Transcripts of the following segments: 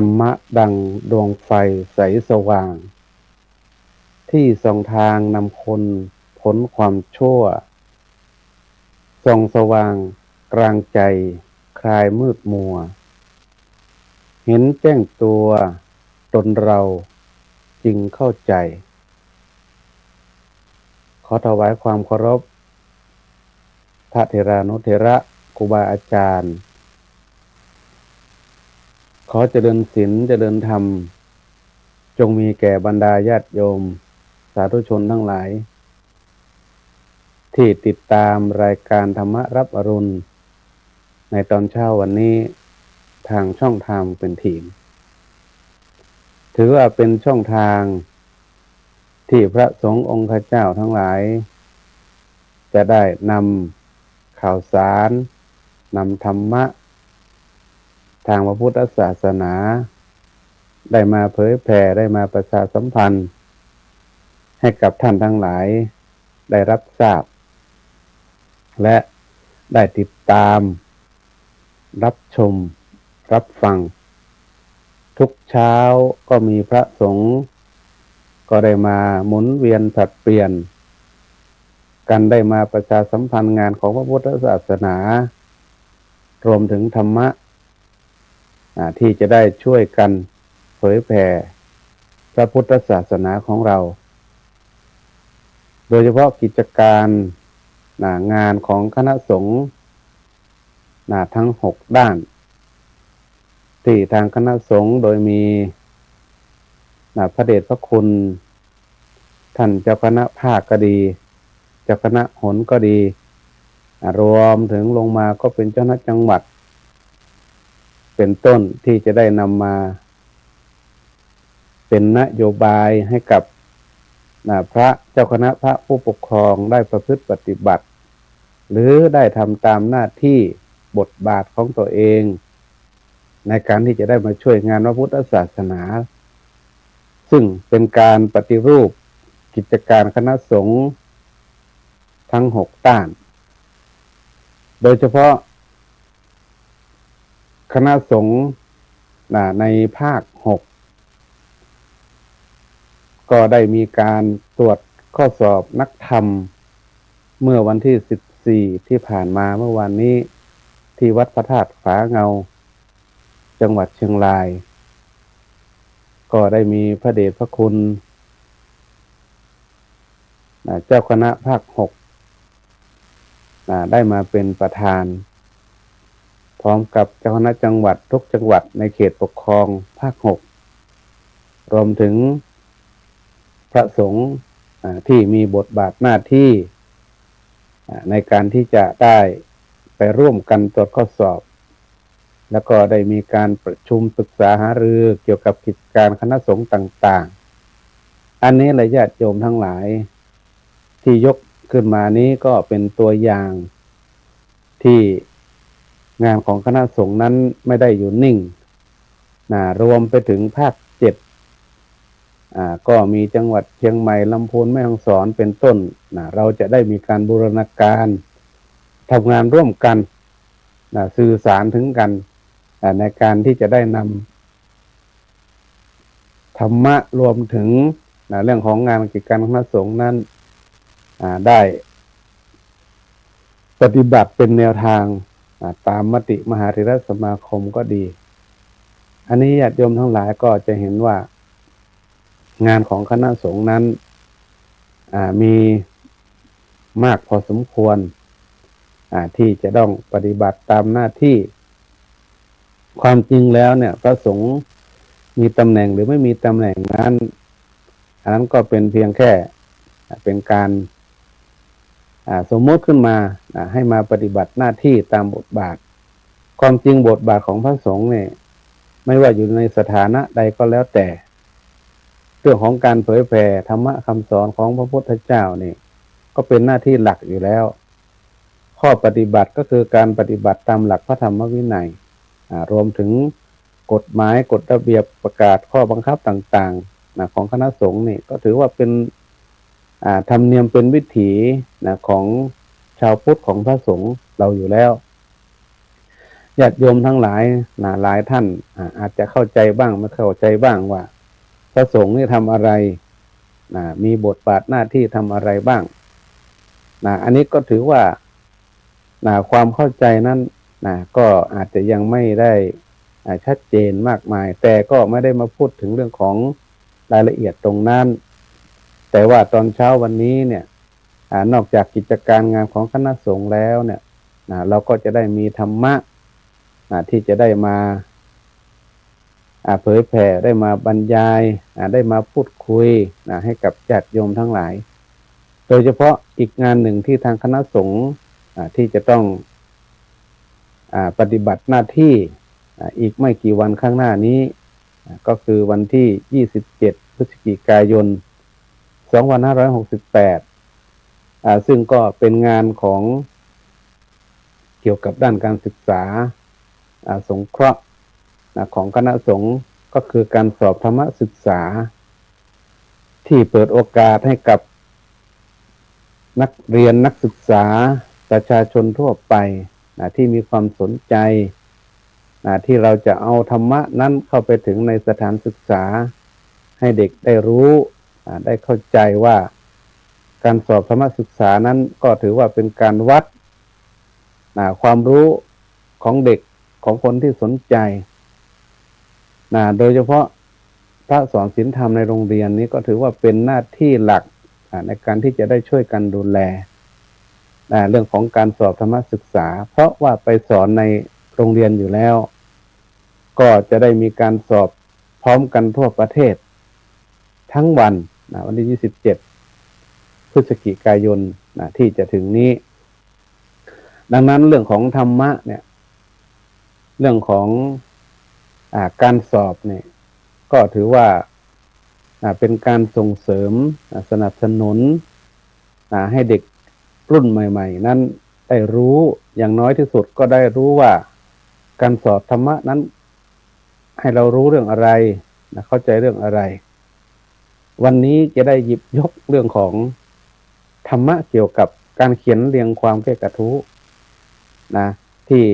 รรมะดังดวงไฟใสสว่าง ที่ส่องทางนำคนพ้นความชั่ว ส่องสว่างกลางใจคลายมืดมัว เห็นแจ้งตัวตนเราจึงเข้าใจ ขอถวายความเคารพพระเทรานุเทระครูบาอาจารย์ อเจริญศีลเจริญธรรม จงมีแก่บรรดาญาติโยม สาธุชนทั้งหลาย ที่ติดตามรายการธรรมรับอรุณ ในตอนเช้าวันนี้ทางช่องทางเป็นทีม ถือว่าเป็นช่องทาง ที่พระสงฆ์องค์เจ้าทั้งหลาย จะได้นำข่าวสารนำธรรมะ ทางพระพุทธศาสนา ได้มาเผยแผ่ได้มาประชาสัมพันธ์ ให้กับท่านทั้งหลาย ได้รับทราบ และได้ติดตาม รับชม รับฟัง ทุกเช้าก็มีพระสงฆ์ก็ได้มาหมุนเวียนผลัดเปลี่ยน กันได้มาประชาสัมพันธ์งานของพระพุทธศาสนา รวมถึงธรรมะ ที่จะได้ช่วยกันเผยแผ่พระพุทธศาสนาของเรา โดยเฉพาะกิจการงานของคณะสงฆ์ทั้งหกด้าน ที่ทางคณะสงฆ์โดยมีพระเดชพระคุณ ท่านเจ้าคณะภาคก็ดี เจ้าคณะหนก็ดี รวมถึงลงมาก็เป็นเจ้าหน้าจังหวัด เป็นต้นที่จะได้นำมา เป็นนโยบายให้กับพระเจ้าคณะพระผู้ปกครองได้ประพฤติปฏิบัติ หรือได้ทำตามหน้าที่บทบาทของตัวเอง ในการที่จะได้มาช่วยงานพระพุทธศาสนา ซึ่งเป็นการปฏิรูปกิจการคณะสงฆ์ทั้งหกด้าน โดยเฉพาะ คณะสงฆ์ในภาคหกก็ได้มีการตรวจข้อสอบนักธรรม เมื่อวันที่สิบสี่ที่ผ่านมาเมื่อวานนี้ที่วัดพระธาตุฝาเงา จังหวัดเชียงราย ก็ได้มีพระเดชพระคุณ เจ้าคณะภาคหกได้มาเป็นประธาน พร้อมกับเจ้าคณะจังหวัดทุกจังหวัดในเขตปกครองภาคหกรวมถึงพระสงฆ์ที่มีบทบาทหน้าที่ในการที่จะได้ไปร่วมกันตรวจข้อสอบ แล้วก็ได้มีการประชุมศึกษาหารือเกี่ยวกับกิจการคณะสงฆ์ต่าง ๆ อันนี้ระยะโยมทั้งหลาย ที่ยกขึ้นมานี้ก็เป็นตัวอย่างที่ งานของคณะสงฆ์นั้นไม่ได้อยู่นิ่งนะรวมไปถึงภาคเจ็ดก็มีจังหวัดเชียงใหม่ลำพูนแม่ฮ่องสอนเป็นต้นนะเราจะได้มีการบูรณาการทำงานร่วมกันนะสื่อสารถึงกันในการที่จะได้นำธรรมะรวมถึงนะเรื่องของงานกิจการคณะสงฆ์นั้นได้ปฏิบัติเป็นแนวทาง ตามมติมหาเถรสมาคมก็ดี อันนี้ญาติโยมทั้งหลายก็จะเห็นว่า งานของคณะสงฆ์นั้นมีมากพอสมควรที่จะต้องปฏิบัติตามหน้าที่ ความจริงแล้วเนี่ยพระสงฆ์มีตำแหน่งหรือไม่มีตำแหน่งนั้น อันนั้นก็เป็นเพียงแค่เป็นการ สมมติขึ้นมาให้มาปฏิบัติหน้าที่ตามบทบาท ความจริงบทบาทของพระสงฆ์เนี่ย ไม่ว่าอยู่ในสถานะใดก็แล้วแต่ เรื่องของการเผยแผ่ธรรมะคำสอนของพระพุทธเจ้านี่ก็เป็นหน้าที่หลักอยู่แล้ว ข้อปฏิบัติก็คือการปฏิบัติตามหลักพระธรรมวินัยรวมถึงกฎหมายกฎระเบียบประกาศข้อบังคับต่างๆนะของคณะสงฆ์นี่ก็ถือว่าเป็น ธรรมเนียมเป็นวิถีนะของชาวพุทธของพระสงฆ์เราอยู่แล้วญาติโยมทั้งหลายนะหลายท่านอาจจะเข้าใจบ้างไม่เข้าใจบ้างว่า พระสงฆ์นี่ทำอะไรนะมีบทบาทหน้าที่ทำอะไรบ้างนะอันนี้ก็ถือว่านะความเข้าใจนั้นนะก็อาจจะยังไม่ได้ชัดเจนมากมาย แต่ก็ไม่ได้มาพูดถึงเรื่องของรายละเอียดตรงนั้น แต่ว่าตอนเช้าวันนี้เนี่ยอนอกจากกิจการงานของคณะสงฆ์แล้วเนี่ยเราก็จะได้มีธรรมะที่จะได้มาเผยแผ่ได้มาบรรยายได้มาพูดคุยให้กับญาติโยมทั้งหลาย โดยเฉพาะอีกงานหนึ่งที่ทางคณะสงฆ์ที่จะต้องอปฏิบัติหน้าที่อีกไม่กี่วันข้างหน้านี้ ก็คือวันที่ 27 พฤศจิกายน 2568อ่าซึ่งก็เป็นงานของเกี่ยวกับด้านการศึกษาอ่าสงเคราะห์ของคณะสงฆ์ก็คือการสอบธรรมศึกษา ที่เปิดโอกาสให้กับนักเรียนนักศึกษาประชาชนทั่วไปนะที่มีความสนใจนะที่เราจะเอาธรรมะนั้นเข้าไปถึงในสถานศึกษา ให้เด็กได้รู้ ได้เข้าใจว่าการสอบธรรมศึกษานั้นก็ถือว่าเป็นการวัดนะความรู้ของเด็กของคนที่สนใจนะโดยเฉพาะพระสอนศีลธรรมในโรงเรียนนี้ก็ถือว่าเป็นหน้าที่หลักในการที่จะได้ช่วยกันดูแลนะเรื่องของการสอบธรรมศึกษา เพราะว่าไปสอนในโรงเรียนอยู่แล้ว ก็จะได้มีการสอบพร้อมกันทั่วประเทศ ทั้งวัน นะวันที่27พฤศจิกายนนะที่จะถึงนี้ ดังนั้นเรื่องของธรรมะเนี่ย เรื่องของอาการสอบเนี่ย ก็ถือว่าเป็นการส่งเสริมสนับสนุนให้เด็กรุ่นใหม่ ๆ นั้นได้รู้อย่างน้อยที่สุดก็ได้รู้ว่าการสอบธรรมะนั้น ให้เรารู้เรื่องอะไรนะเข้าใจเรื่องอะไร วันนี้จะได้หยิบยกเรื่องของธรรมะเกี่ยวกับการเขียนเรียงความแก้กระทู้นะ ที่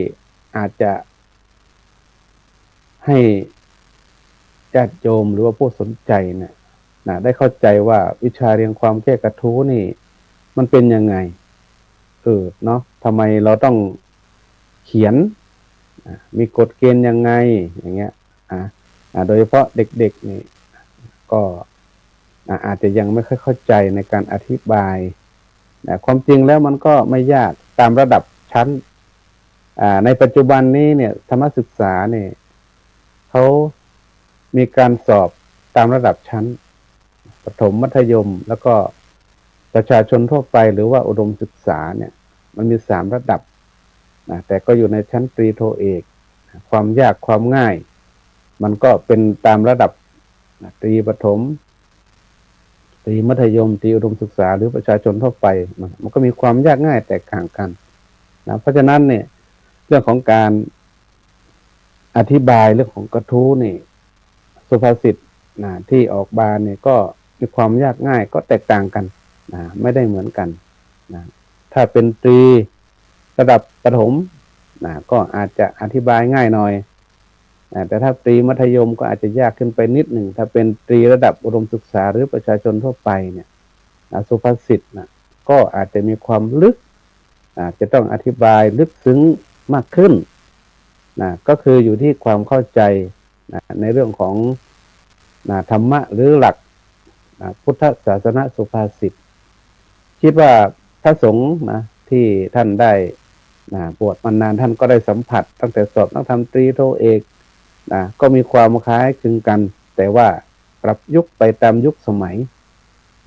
อาจจะให้ญาติโยมหรือว่าผู้สนใจเนี่ยนะได้เข้าใจว่าวิชาเรียงความแก้กระทู้นี่ มันเป็นยังไงเออเนาะทำไมเราต้องเขียนมีกฎเกณฑ์ยังไงอย่างเงี้ยอะอะโดยเฉพาะเด็กๆนี่ก็ อาจจะยังไม่ค่อยเข้าใจในการอธิบายนะความจริงแล้วมันก็ไม่ยากตามระดับชั้นในปัจจุบันนี้เนี่ยธรรมศึกษาเนี่ยเขามีการสอบตามระดับชั้นประถมมัธยม แล้วก็ประชาชนทั่วไปหรือว่าอุดมศึกษาเนี่ย มันมีสามระดับนะแต่ก็อยู่ในชั้นตรีโทเอก ความยากความง่าย มันก็เป็นตามระดับตรีประถม ตีมัธยมตีอุดมศึกษาหรือประชาชนทั่วไป มันก็มีความยากง่ายแตกต่างกันนะเพราะฉะนั้นเนี่ย เรื่องของการอธิบายเรื่องของกระทู้นี่ สุภาษิตนะที่ออกบานเนี่ยก็มีความยากง่ายก็แตกต่างกันนะไม่ได้เหมือนกันนะถ้าเป็นตรีระดับประถมนะก็อาจจะอธิบายง่ายหน่อย แต่ถ้าตรีมัธยมก็อาจจะยากขึ้นไปนิดหนึ่ง ถ้าเป็นตรีระดับอุดมศึกษาหรือประชาชนทั่วไปเนี่ยสุภาษิตนะก็อาจจะมีความลึกอาจจะต้องอธิบายลึกซึ้งมากขึ้นนะก็คืออยู่ที่ความเข้าใจนะในเรื่องของนะธรรมะหรือหลักนะพุทธศาสนาสุภาษิตคิดว่าพระสงฆ์นะที่ท่านได้นะบวชมานานท่านก็ได้สัมผัส ตั้งแต่สอบนักธรรมตรีโทเอก นะก็มีความคล้ายคลึงกัน แต่ว่าปรับยุคไปตามยุคสมัย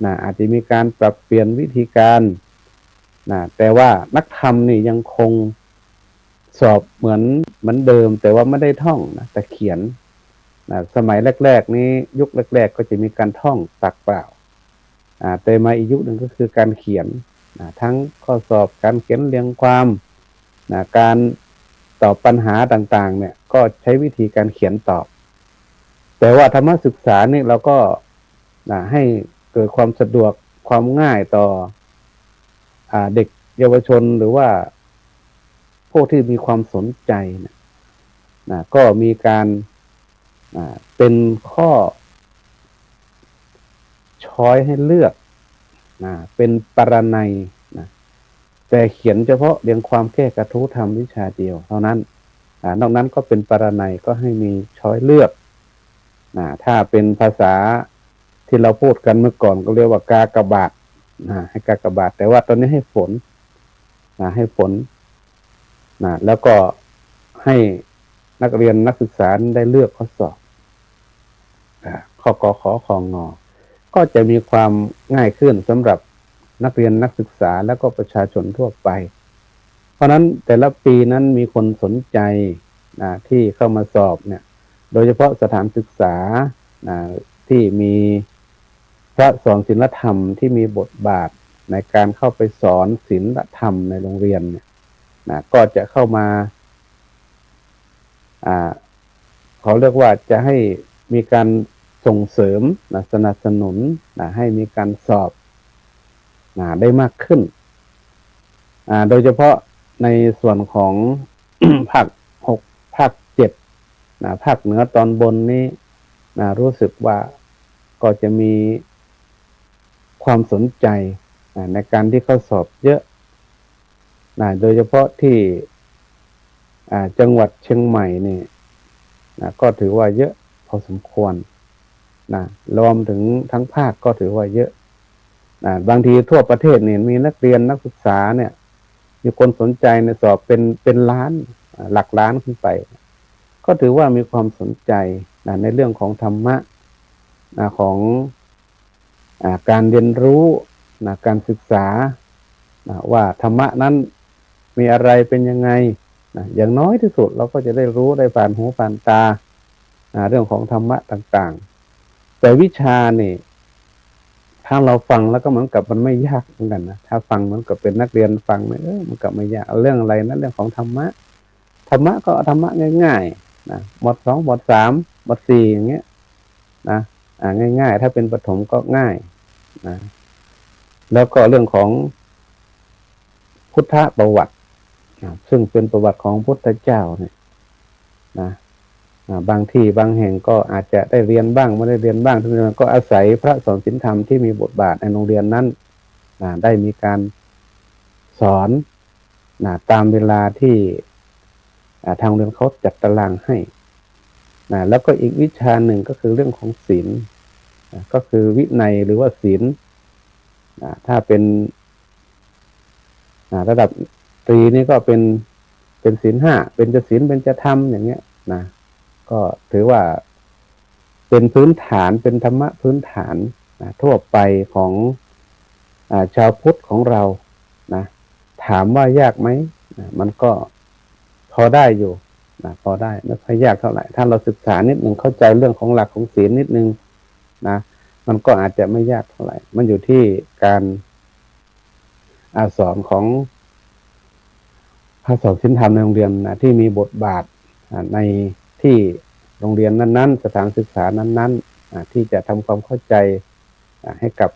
นะอาจจะมีการปรับเปลี่ยนวิธีการนะแต่ว่านักธรรมนี่ยังคงสอบเหมือนเหมือนเดิม แต่ว่าไม่ได้ท่องนะแต่เขียนนะสมัยแรก ๆ นี้ยุคแรก ๆ ก็จะมีการท่องตักเปล่าแต่มาอีกยุคหนึ่งก็คือการเขียนนะทั้งข้อสอบการเขียนเรียงความนะการ ตอบปัญหาต่างๆ เนี่ย ก็ใช้วิธีการเขียนตอบ แต่ว่าธรรมศึกษานี่เราก็นะให้เกิดความสะดวกความง่ายต่ออเด็กเยาวชนหรือว่าพวกที่มีความสนใจนะนะก็มีการาเป็นข้อ ช้อยให้เลือกนะเป็นปรนัย แต่เขียนเฉพาะเรียงความแก้กระทู้ทำวิชาเดียว เท่านั้นอนอกนั้นก็เป็นปรนัยก็ให้มีช้อยเลือกนะถ้าเป็นภาษาที่เราพูดกันเมื่อก่อนก็เรียกว่ากากบาทนะให้กากบาท แต่ว่าตอนนี้ให้ฝนนะให้ฝนนะแล้วก็ให้นักเรียนนักศึกษาได้เลือกข้อสอบอข้อกอขอคองงอ ก็จะมีความง่ายขึ้นสำหรับ นักเรียนนักศึกษาแล้วก็ประชาชนทั่วไป เพราะนั้นแต่ละปีนั้นมีคนสนใจนะที่เข้ามาสอบเนี่ย โดยเฉพาะสถานศึกษานะที่มีพระสอนศิลธรรมที่มีบทบาทในการเข้าไปสอนศิลธรรมในโรงเรียนเนี่ยนะก็จะเข้ามาอ่าเขาเรียกว่าจะให้มีการส่งเสริมนะสนับสนุนนะให้มีการสอบ นะได้มากขึ้น อ่า โดยเฉพาะในส่วนของภาคหกภาคเจ็ดนะภาคเหนือตอนบนนี้นะรู้สึกว่าก็จะมีความสนใจนะในการที่เขาสอบเยอะนะโดยเฉพาะที่จังหวัดเชียงใหม่นี่นะก็ถือว่าเยอะพอสมควรนะรวมถึงทั้งภาคก็ถือว่าเยอะ บางทีทั่วประเทศเนี่ยมีนักเรียนนักศึกษาเนี่ย มีคนสนใจในสอบเป็นเป็นล้านหลักล้านขึ้นไป ก็ถือว่ามีความสนใจนะในเรื่องของธรรมะนะของอาการเรียนรู้นะการศึกษานะว่าธรรมะนั้นมีอะไรเป็นยังไงนะอย่างน้อยที่สุดเราก็จะได้รู้ได้ผ่านหูผ่านตาอ่าเรื่องของธรรมะต่างๆ แต่วิชานี่ ถ้าเราฟังแล้วก็เหมือนกับมันไม่ยากเหมือนกันนะถ้าฟังเหมือนกับเป็นนักเรียนฟังเนี่เออมันก็ไม่ยากเรื่องอะไรนะเรื่องของธรรมะธรรมะก็ธรรมะง่ายๆนะบทสองบทสามบทสี่อย่างเงี้ยนะอ่าง่าย ๆ ถ้าเป็นปฐมก็ง่ายนะแล้วก็เรื่องของพุทธประวัติ ซึ่งเป็นประวัติของพุทธเจ้าเนี่ยนะ บางที่บางแห่งก็อาจจะได้เรียนบ้างไม่ได้เรียนบ้างทั้งนั้นก็อาศัยพระสอนศีลธรรมที่มีบทบาทในโรงเรียนนั้นได้มีการสอนนตามเวลาที่ทางโรงเรียนเขาจัดตารางให้แล้วก็อีกวิชาหนึ่งก็คือเรื่องของศีลก็คือวินัยหรือว่าศีลถ้าเป็นระดับตรีนี่ก็เป็นเป็นศีลห้าเป็นจะศีลเป็นจะธรรมอย่างเงี้ยนะ ก็ถือว่าเป็นพื้นฐานเป็นธรรมะพื้นฐานนะทั่วไปของอาชาวพุทธของเรานะถามว่ายากไหมนะมันก็พอได้อยู่นะพอได้ไม่ค่อยยากเท่าไหร่ถ้าเราศึกษานิดหนึ่งเข้าใจเรื่องของหลักของศีลนิดนึงนะมันก็อาจจะไม่ยากเท่าไหร่ มันอยู่ที่การอาสอนของพระสอนศิลธรรมในโรงเรียนนะที่มีบทบาทใน ที่โรงเรียนนั้น ๆ สถานศึกษานั้นๆที่จะทำความเข้าใจให้กับ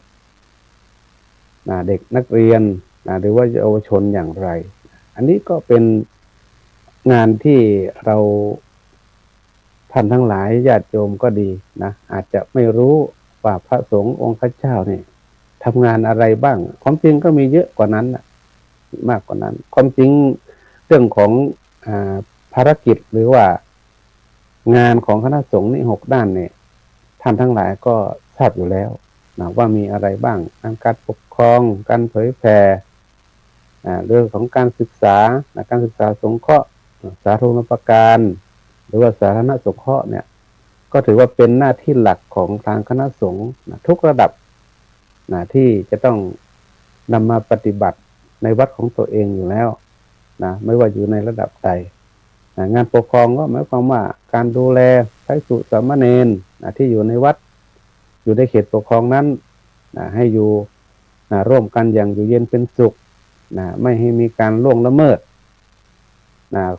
เด็กนักเรียนหรือว่าเยาวชนอย่างไร อันนี้ก็เป็นงานที่เราท่านทั้งหลายญาติโยมก็ดีนะอาจจะไม่รู้ว่าพระสงฆ์องค์ข้าเจ้าเนี่ยทำงานอะไรบ้าง ความจริงก็มีเยอะกว่านั้นมากกว่านั้น ความจริงเรื่องของอภารกิจหรือว่า งานของคณะสงฆ์นี่หกด้านเนี่ยท่านทั้งหลายก็ทราบอยู่แล้วนะว่ามีอะไรบ้างทั้งการปกครอง การเผยแผ่อ่เรื่องของการศึกษานะการศึกษาสงเคราะห์สาธารณประการ หรือว่าสาธารณสงเคราะห์เนี่ย ก็ถือว่าเป็นหน้าที่หลักของทางคณะสงฆ์นะทุกระดับนะที่จะต้องนำมาปฏิบัติในวัดของตัวเองอยู่แล้วนะไม่ว่าอยู่ในระดับใด งานปกครองก็หมายความว่าการดูแลพระสุสามเณรนะที่อยู่ในวัด อยู่ในเขตปกครองนั้นให้อยู่ร่วมกันอย่างอยู่เย็นเป็นสุขไม่ให้มีการล่วงละเมิด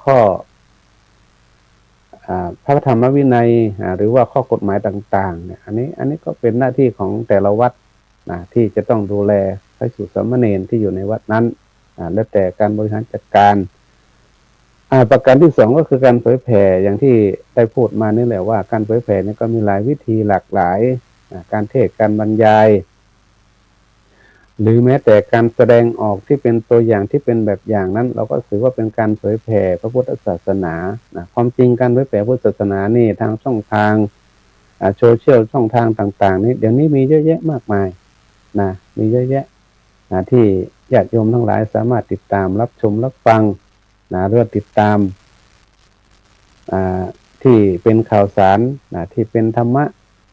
ข้อพระธรรมวินัยหรือว่าข้อกฎหมายต่างๆเนี่ยอันนี้อันนี้ก็เป็นหน้าที่ของแต่ละวัดนะที่จะต้องดูแลพระสุสามเณรที่อยู่ในวัดนั้นแล้วแต่การบริหารจัดการ ประการที่สองก็คือการเผยแผ่อย่างที่ได้พูดมานี่แหละว่า การเผยแผ่นี่ก็มีหลายวิธีหลากหลาย การเทศการบรรยาย หรือแม้แต่การแสดงออกที่เป็นตัวอย่างที่เป็นแบบอย่างนั้น เราก็ถือว่าเป็นการเผยแผ่พระพุทธศาสนานะความจริงการเผยแผ่พุทธศาสนานี่ทางช่องทางโซเชียลช่องทางต่าง ๆ นี่เดี๋ยวนี้มีเยอะแยะมากมายนะมีเยอะแยะนะที่ญาติโยมทั้งหลายสามารถติดตามรับชมรับฟัง นะเรื่อติดตามอ่าที่เป็นข่าวสารนะที่เป็นธรรมะ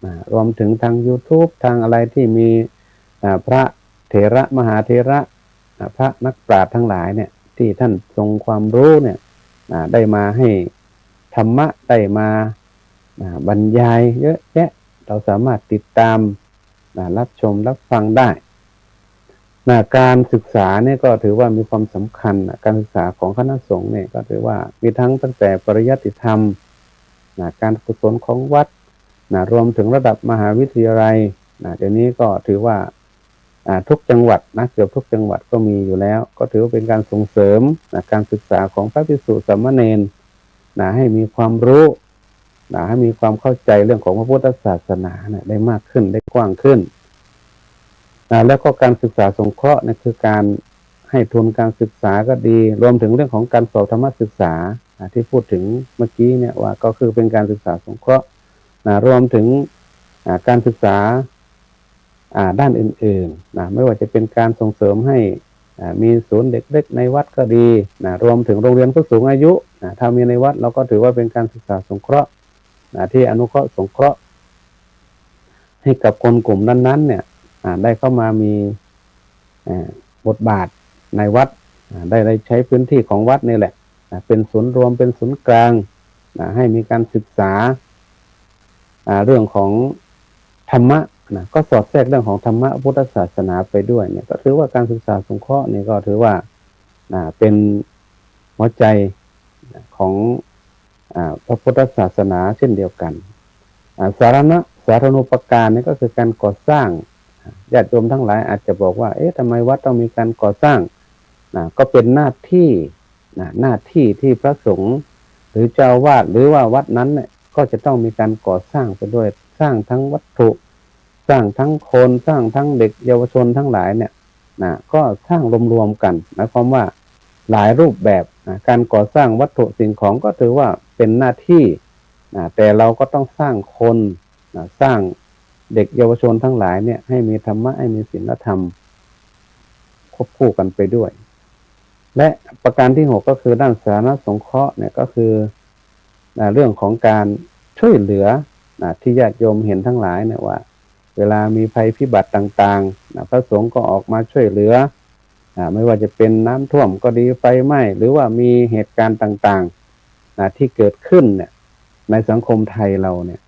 นะรวมถึงทาง YouTube ทางอะไรที่มีอ่าพระเถระมหาเถระอ่าพระนักปราชญ์ทั้งหลายเนี่ยที่ท่านทรงความรู้เนี่ยนะได้มาให้ธรรมะได้มานะบรรยายเยอะแยะเราสามารถติดตามนะรับชมรับฟังได้ นะการศึกษาเนี่ยก็ถือว่ามีความสำคัญนะการศึกษาของคณะสงฆ์เนี่ยก็ถือว่ามีทั้งตั้งแต่ปริยัติธรรมนะการกุศลของวัดนะรวมถึงระดับมหาวิทยาลัยนะเดี๋ยวนี้ก็ถือว่าอ่าทุกจังหวัดนะเกือบทุกจังหวัดก็มีอยู่แล้ว ก็ถือว่าเป็นการส่งเสริมนะการศึกษาของพระภิกษุสามเณรนะให้มีความรู้นะให้มีความเข้าใจเรื่องของพระพุทธศาสนานะได้มากขึ้นได้กว้างขึ้น นะแล้วก็การศึกษาสงเคราะห์นี่คือการให้ทุนการศึกษาก็ดี รวมถึงเรื่องของการสอบธรรมศึกษาที่พูดถึงเมื่อกี้เนี่ยว่าก็คือเป็นการศึกษาสงเคราะห์นะรวมถึงการศึกษาด้านอื่นๆนะไม่ว่าจะเป็นการส่งเสริมให้มีศูนย์เด็กเล็กในวัดก็ดีนะรวมถึงโรงเรียนผู้สูงอายุนะถ้ามีในวัดเราก็ถือว่าเป็นการศึกษาสงเคราะห์นะที่อนุเคราะห์สงเคราะห์ ให้กับคนกลุ่มนั้นๆเนี่ย ได้เข้ามามีบทบาทในวัดได้ได้ใช้พื้นที่ของวัดนี่แหละเป็นศูนย์รวมเป็นศูนย์กลางให้มีการศึกษาเรื่องของธรรมะนะก็สอดแทรกเรื่องของธรรมะพุทธศาสนาไปด้วยเนี่ยก็ถือว่าการศึกษาสงเคราะห์นี่ก็ถือว่าเป็นหัวใจของอพระพุทธศาสนาเช่นเดียวกันสาธารณะสาธารณูปการนี่ก็คือการก่อสร้าง ญาติโยมทั้งหลายอาจจะบอกว่า เอ๊ะทำไมวัดต้องมีการก่อสร้างนะก็เป็นหน้าที่นะหน้าที่ที่พระสงฆ์หรือเจ้าวาดหรือว่าวัดนั้นเนี่ยก็จะต้องมีการก่อสร้างไปด้วยสร้างทั้งวัตถุ สร้างทั้งคนสร้างทั้งเด็กเยาวชนทั้งหลายเนี่ยนะก็สร้างรวมๆกันหมายความว่าหลายรูปแบบนะการก่อสร้างวัตถุสิ่งของก็ถือว่าเป็นหน้าที่นะแต่เราก็ต้องสร้างคนนะสร้าง เด็กเยาวชนทั้งหลายเนี่ยให้มีธรรมะให้มีศีลธรรม ควบคู่กันไปด้วย และประการที่หกก็คือด้านสาธารณสงเคราะห์เนี่ยก็คือเรื่องของการช่วยเหลือที่ญาติโยมเห็นทั้งหลายเนี่ยว่า เวลามีภัยพิบัติต่างๆพระสงฆ์ก็ออกมาช่วยเหลือไม่ว่าจะเป็นน้ำท่วมก็ดีไฟไหม้หรือว่ามีเหตุการณ์ต่างๆที่เกิดขึ้นเนี่ยในสังคมไทยเราเนี่ย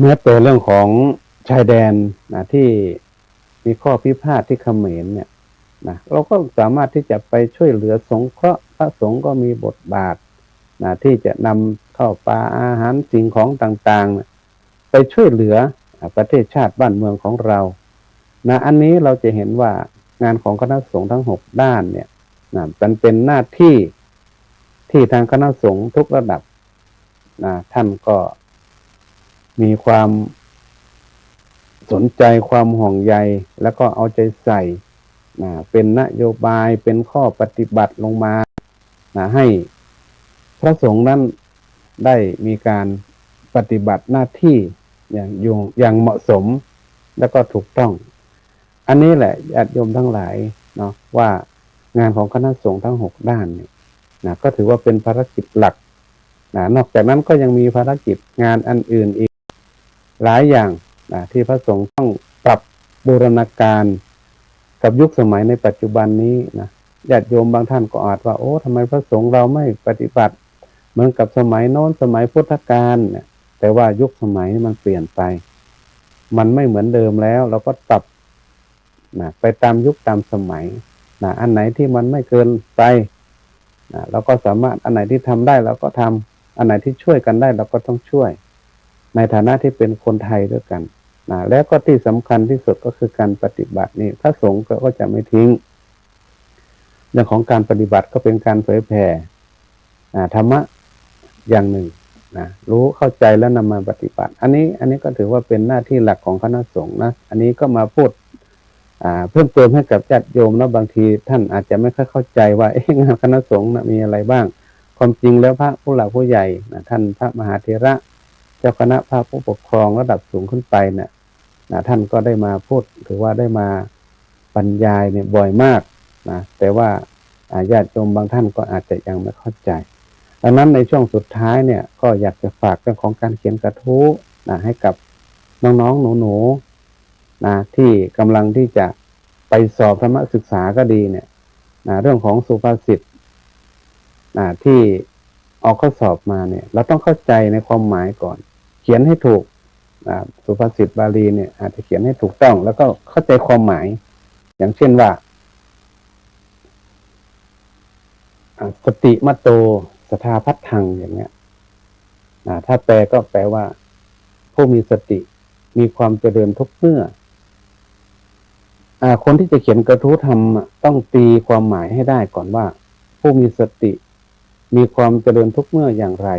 แม้แต่เรื่องของชายแดนนะที่มีข้อพิพาทที่เขมรเนี่ยนะเราก็สามารถที่จะไปช่วยเหลือสงเคราะห์พระสงฆ์ก็มีบทบาทนะที่จะนำเข้าวปลาอาหารสิ่งของต่างๆ ไปช่วยเหลือประเทศชาติบ้านเมืองของเรานะอันนี้เราจะเห็นว่างานของคณะสงฆ์ทั้งหกด้านเนี่ยนะมันเป็นหน้าที่ที่ทางคณะสงฆ์ทุกระดับนะท่านก็ มีความสนใจความห่วงใย แล้วก็เอาใจใส่นะเป็นนโยบายเป็นข้อปฏิบัติลงมานะให้พระสงฆ์นั้นได้มีการปฏิบัติหน้าที่อย่างยงอย่างเหมาะสมแล้วก็ถูกต้อง อันนี้แหละญาติโยมทั้งหลายเนาะว่างานของคณะสงฆ์ทั้งหกด้านเนี่ยนะก็ถือว่าเป็นภารกิจหลักนะนอกจากนั้นก็ยังมีภารกิจงานอันอื่นอีก หลายอย่างนะที่พระสงฆ์ต้องปรับบูรณาการกับยุคสมัยในปัจจุบันนี้นะญาติโยมบางท่านก็อาจว่า โอ้ทำไมพระสงฆ์เราไม่ปฏิบัติ เหมือนกับสมัยโน้นสมัยพุทธกาลเนี่ย แต่ว่ายุคสมัยมันเปลี่ยนไป มันไม่เหมือนเดิมแล้ว เราก็ปรับนะไปตามยุคตามสมัยนะอันไหนที่มันไม่เกินไปนะเราก็สามารถอันไหนที่ทำได้เราก็ทำอันไหนที่ช่วยกันได้เราก็ต้องช่วย ในฐานะที่เป็นคนไทยด้วยกันนะแล้วก็ที่สำคัญที่สุดก็คือการปฏิบัตินี่พระสงฆ์ก็จะไม่ทิ้งเรื่องของการปฏิบัติก็เป็นการเผยแผ่ธรรมะอย่างหนึ่งนะรู้เข้าใจแล้วนำมาปฏิบัติ อันนี้อันนี้ก็ถือว่าเป็นหน้าที่หลักของคณะสงฆ์นะ อันนี้ก็มาพูดเพิ่มเติมให้กับญาติโยมแล้วบางทีท่านอาจจะไม่ค่อยเข้าใจว่าเอ๊ะงานคณะสงฆ์นะมีอะไรบ้าง ความจริงแล้วพระผู้หลักผู้ใหญ่นะท่านพระมหาเถระ เจ้าคณะพระผู้ปกครองระดับสูงขึ้นไปเนี่ยนะท่านก็ได้มาพูดถือว่าได้มาบรรยายเนี่ยบ่อยมากนะแต่ว่าอาญาติโยมบางท่านก็อาจจะยังไม่เข้าใจดังนั้นในช่วงสุดท้ายเนี่ยก็อยากจะฝากเรื่องของการเขียนกระทู้นะให้กับน้องๆหนูๆนะที่กำลังที่จะไปสอบธรรมศึกษาก็ดีเนี่ยนะเรื่องของสุภาษิตนะที่ออกข้อสอบมาเนี่ย เราต้องเข้าใจในความหมายก่อน เขียนให้ถูกสุภาษิตบาลีเนี่ย อาจจะเขียนให้ถูกต้อง แล้วก็เข้าใจความหมาย อย่างเช่นว่าสติมตโตสทาพัฒทังอย่างเงี้ยถ้าแปลก็แปลว่า ผู้มีสติมีความเจริญทุกเมื่ออคนที่จะเขียนกระทู้ทำอะต้องตีความหมายให้ได้ก่อนว่า ผู้มีสติมีความเจริญทุกเมื่ออย่างไร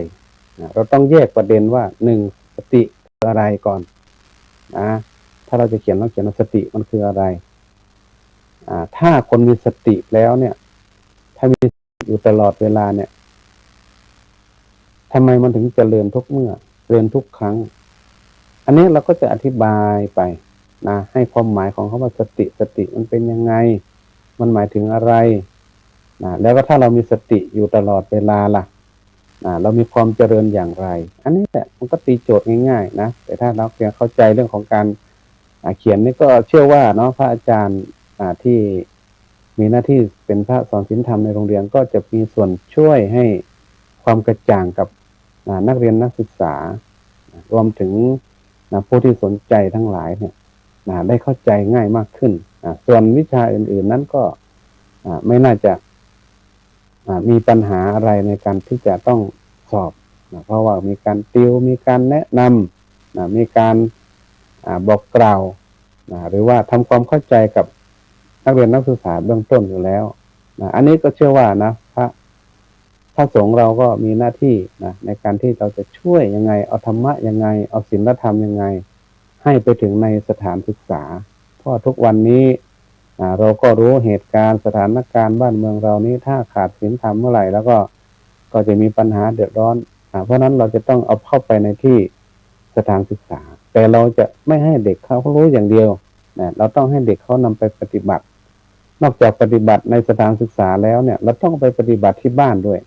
เราต้องแยกประเด็นว่าหนึ่งสติคืออะไรก่อนนะถ้าเราจะเขียนต้องเขียนว่าสติมันคืออะไร อ่า ถ้าคนมีสติแล้วเนี่ย ถ้ามีอยู่ตลอดเวลาเนี่ยทำไมมันถึงเจริญทุกเมื่อเจริญทุกครั้ง อันนี้เราก็จะอธิบายไปนะให้ความหมายของคาว่าสติสติมันเป็นยังไง มันหมายถึงอะไรนะแล้วก็ถ้าเรามีสติอยู่ตลอดเวลาล่ะ เรามีความเจริญอย่างไร อันนี้แหละมันก็ตีโจทย์ง่ายๆนะแต่ถ้าเราเพียงเข้าใจเรื่องของการเขียนนี่ก็เชื่อว่าเนาะพระอาจารย์ที่มีหน้าที่เป็นพระสอนศีลธรรมในโรงเรียนก็จะมีส่วนช่วยให้ความกระจ่างกับนักเรียนนักศึกษารวมถึงผู้ที่สนใจทั้งหลายเนี่ยได้เข้าใจง่ายมากขึ้นอ่าส่วนวิชาอื่น ๆ นั้นก็ไม่น่าจะ มีปัญหาอะไรในการที่จะต้องสอบนะเพราะว่ามีการติวมีการแนะนำนะมีการอบอกกล่าวนะหรือว่าทำความเข้าใจกับนักเรียนนักศึกษาเบื้องต้นอยู่แล้วนะอันนี้ก็เชื่อว่านะพระพระสงฆ์เราก็มีหน้าที่นะในการที่เราจะช่วยยังไง เอาธรรมะยังไง เอาศีลธรรมยังไง ให้ไปถึงในสถานศึกษา เพราะทุกวันนี้ เราก็รู้เหตุการณ์สถานการณ์บ้านเมืองเรานี้ถ้าขาดศีลธรรมเมื่อไหร่ แล้วก็ก็จะมีปัญหาเดือดร้อนอเพราะนั้นเราจะต้องเอาเข้าไปในที่สถานศึกษา แต่เราจะไม่ให้เด็กเขารู้อย่างเดียวนะเราต้องให้เด็กเขานำไปปฏิบัติ นอกจากปฏิบัติในสถานศึกษาแล้วเนี่ย เราต้องไปปฏิบัติที่บ้านด้วย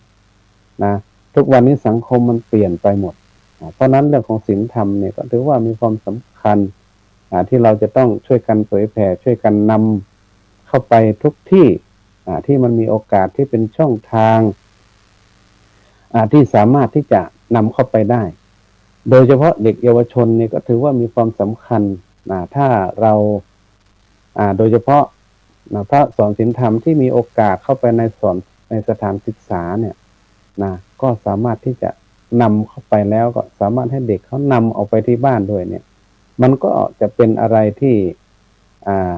นะทุกวันนี้สังคมมันเปลี่ยนไปหมด เพราะนั้นเรื่องของศีลธรรมเนี่ยก็ถือว่ามีความสำคัญที่เราจะต้องช่วยกันเผยแผ่ช่วยกันนำ เข้าไปทุกที่ที่มันมีโอกาสที่เป็นช่องทางที่สามารถที่จะนำเข้าไปได้ โดยเฉพาะเด็กเยาวชนเนี่ยก็ถือว่ามีความสำคัญนะถ้าเราอ่าโดยเฉพาะนะพระสอนศีลธรรมที่มีโอกาสเข้าไปในสอนในสถานศึกษาเนี่ยนะก็สามารถที่จะนำเข้าไปแล้วก็สามารถให้เด็กเขานำเอาไปที่บ้านด้วยเนี่ย มันก็จะเป็นอะไรที่อ่า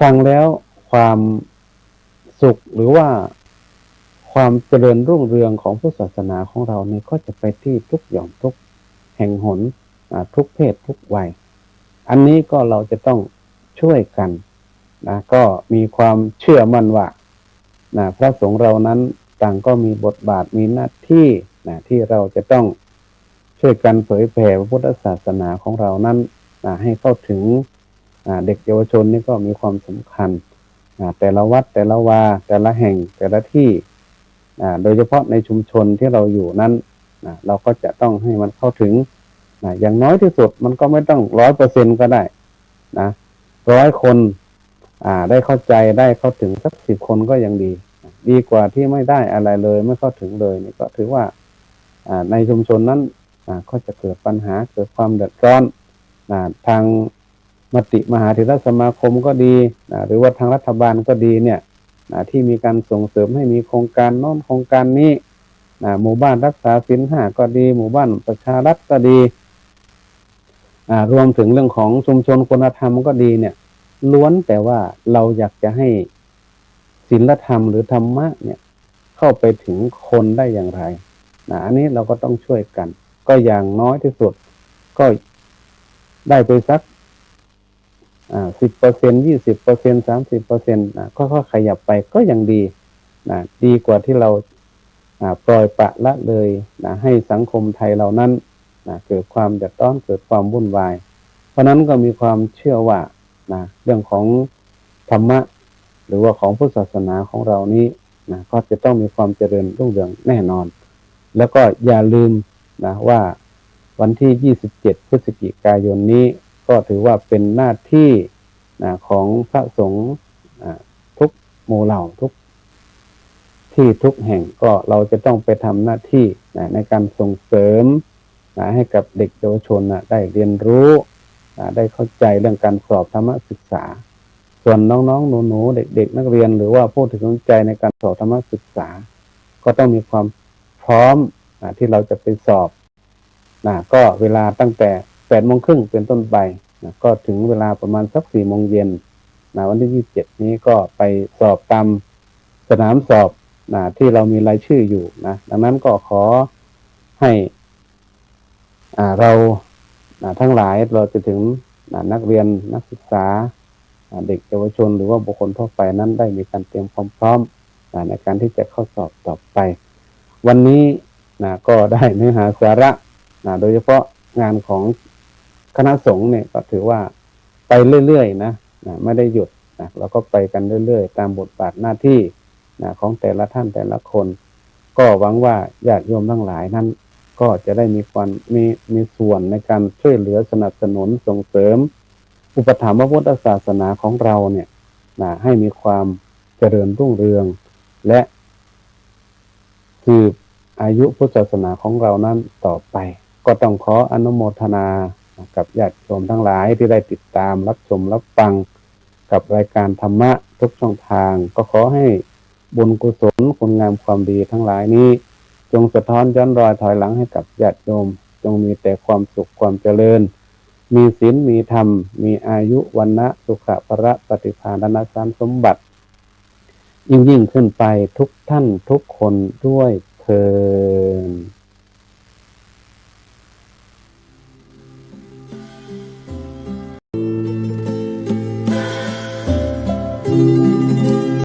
ฟังแล้วความสุขหรือว่าความเจริญรุ่งเรืองของพุทธศาสนาของเราเนี่ยก็จะไปที่ทุกหย่อมทุกแห่งหนทุกเพศทุกวัย อันนี้ก็เราจะต้องช่วยกันนะก็มีความเชื่อมั่นว่านะพระสงฆ์เรานั้นต่างก็มีบทบาทมีหน้าที่นะที่เราจะต้องช่วยกันเผยแผ่พระพุทธศาสนาของเรานั้นนะให้เข้าถึง เด็กเยาวชนนี่ก็มีความสำคัญ แต่ละวัดแต่ละวา แต่ละแห่งแต่ละที่โดยเฉพาะในชุมชนที่เราอยู่นั้นเราก็จะต้องให้มันเข้าถึงอย่างน้อยที่สุดมันก็ไม่ต้องร้อยเปอร์เซ็นก็ได้นะร้อยคนได้เข้าใจได้เข้าถึงสักสิบคนก็ยังดี ดีกว่าที่ไม่ได้อะไรเลยไม่เข้าถึงเลยนี่ก็ถือว่าในชุมชนนั้นก็จะเกิดปัญหาเกิดความเดือดร้อนทาง มติมหาเถรสมาคมก็ดีนะหรือว่าทางรัฐบาลก็ดีเนี่ยนะที่มีการส่งเสริมให้มีโครงการโน้นโครงการนี้นะหมู่บ้านรักษาศีลห้าก็ดี หมู่บ้านประชารัฐก็ดีอ่ารวมถึงเรื่องของชุมชนคุณธรรมก็ดีเนี่ย ล้วนแต่ว่าเราอยากจะให้ศีลธรรมหรือธรรมะเนี่ยเข้าไปถึงคนได้อย่างไรนะอันนี้เราก็ต้องช่วยกัน ก็อย่างน้อยที่สุดก็ได้ไปสัก สิบเปอร์เซ็นยี่สิบเปอร์เซ็นสามสิบเปอร์เซ็นต์นะก็ขยับไปก็ยังดีนะดีกว่าที่เราปล่อยปละละเลยนะให้สังคมไทยเรานั้นนะเกิดความเดือดร้อนเกิดความวุ่นวาย เพราะนั้นก็มีความเชื่อว่านะเรื่องของธรรมะ หรือว่าของพุทธศาสนาของเรานี้นะก็จะต้องมีความเจริญรุ่งเรืองแน่นอน แล้วก็อย่าลืมนะว่าวันที่ 27 พฤศจิกายนนี้ ก็ถือว่าเป็นหน้าที่ของพระสงฆ์ทุกหมู่เหล่าทุกที่ทุกแห่งก็เราจะต้องไปทำหน้าที่ในการส่งเสริมให้กับเด็กเยาวชนได้เรียนรู้ได้เข้าใจเรื่องการสอบธรรมศึกษา ส่วนน้องๆหนูๆเด็ก ๆ นักเรียนหรือว่าผู้ที่สนใจในการสอบธรรมศึกษา ก็ต้องมีความพร้อมที่เราจะไปสอบนะก็เวลาตั้งแต่ แปดโมงครึ่งเป็นต้นไปนะก็ถึงเวลาประมาณสักสี่โมงเย็นนะวันที่ยี่สิบเจ็ดนี้ก็ไปสอบตามสนามสอบนะที่เรามีรายชื่ออยู่นะดังนั้นก็ขอให้อ่าเรานะทั้งหลายเราจะถึงนะนักเรียนนักศึกษาเด็กเยาวชนหรือว่าบุคคลทั่วไปนั้นได้มีการเตรียมความพร้อมในการที่จะเข้าสอบต่อไป วันนี้นะก็ได้เนื้อหาสาระนะโดยเฉพาะงานของ คณะสงฆ์เนี่ยก็ถือว่าไปเรื่อยๆนะนะไม่ได้หยุดนะเราก็ไปกันเรื่อยๆ ตามบทบาทหน้าที่นะของแต่ละท่านแต่ละคน ก็หวังว่าญาติโยมทั้งหลายนั้น ก็จะได้มีความมีมีส่วนในการช่วยเหลือสนับสนุนส่งเสริม อุปถัมภ์พระพุทธศาสนาของเราเนี่ยนะให้มีความเจริญรุ่งเรือง และสืบอายุพุทธศาสนาของเรานั้นต่อไป ก็ต้องขออนุโมทนา กับญาติโยมทั้งหลายที่ได้ติดตามรับชมรับฟังกับรายการธรรมะทุกช่องทาง ก็ขอให้บุญกุศลคุณงามความดีทั้งหลายนี้ จงสะท้อนย้อนรอยถอยหลังให้กับญาติโยม จงมีแต่ความสุขความเจริญ มีศีลมีธรรม มีอายุวันนะสุขะพระปฏิภาณนสารสมบัติ ยิ่งยิ่งขึ้นไปทุกท่านทุกคนด้วยเทอญ